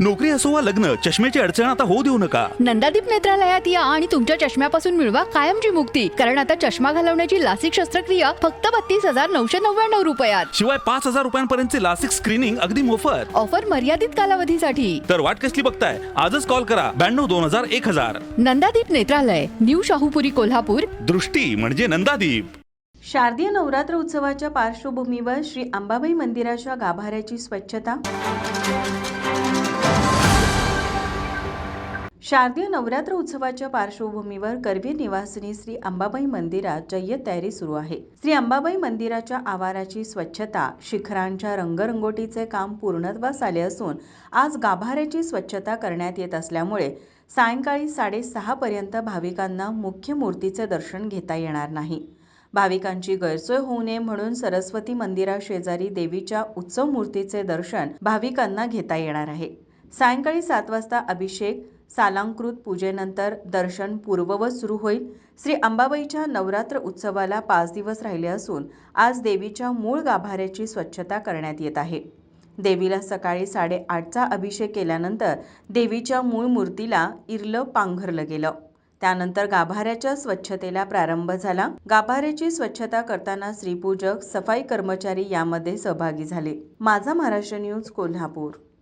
नोकरी असो वा लग्न चष्म्याची अडचण आता होऊ देऊ नका. नंदादीप नेत्रालयात या आणि तुमच्या चष्म्यापासून मिळवा कायमची मुक्ती. कारण आता चष्मा घालवण्याची लासिक शस्त्रक्रिया फक्त बत्तीस हजार नऊशे नव्याण्णव रुपयात. शिवाय पाच हजार रुपयांपर्यंतचे लासिक स्क्रीनिंग अगदी मोफत. ऑफर मर्यादित कालावधीसाठी. तर वाट कसली बघताय? आजच कॉल करा. ब्याण्णव दोन हजार एक हजार. नंदादीप नेत्रालय न्यू शाहूपुरी कोल्हापूर. दृष्टी म्हणजे नंदादीप. शारदीय नवरात्र उत्सवाच्या पार्श्वभूमीवर श्री अंबाबाई मंदिराच्या गाभाऱ्याची स्वच्छता. शारदीय नवरात्र उत्सवाच्या पार्श्वभूमीवर करवीर निवासिनी श्री अंबाबाई मंदिरात जय्यत तयारी सुरू आहे. श्री अंबाबाई मंदिराच्या आवाराची स्वच्छता शिखरांच्या रंगरंगोटीचे काम पूर्णत्वास आले असून आज गाभाऱ्याची स्वच्छता करण्यात येत असल्यामुळे सायंकाळी साडेसहा पर्यंत भाविकांना मुख्य मूर्तीचे दर्शन घेता येणार नाही. भाविकांची गैरसोय होऊ नये म्हणून सरस्वती मंदिराशेजारी देवीच्या उत्सव मूर्तीचे दर्शन भाविकांना घेता येणार आहे. सायंकाळी सात वाजता अभिषेक सालांकृत पूजेनंतर दर्शन पूर्ववत सुरू होईल. श्री अंबाबाईच्या नवरात्र उत्सवाला पाच दिवस राहिले असून आज देवीच्या मूळ गाभाऱ्याची स्वच्छता करण्यात येत आहे. देवीला सकाळी साडेआठचा अभिषेक केल्यानंतर देवीच्या मूळ मूर्तीला इरलं पांघरलं गेलं. त्यानंतर गाभाऱ्याच्या स्वच्छतेला प्रारंभ झाला. गाभाऱ्याची स्वच्छता करताना श्रीपूजक सफाई कर्मचारी यामध्ये सहभागी झाले. माझा महाराष्ट्र न्यूज कोल्हापूर.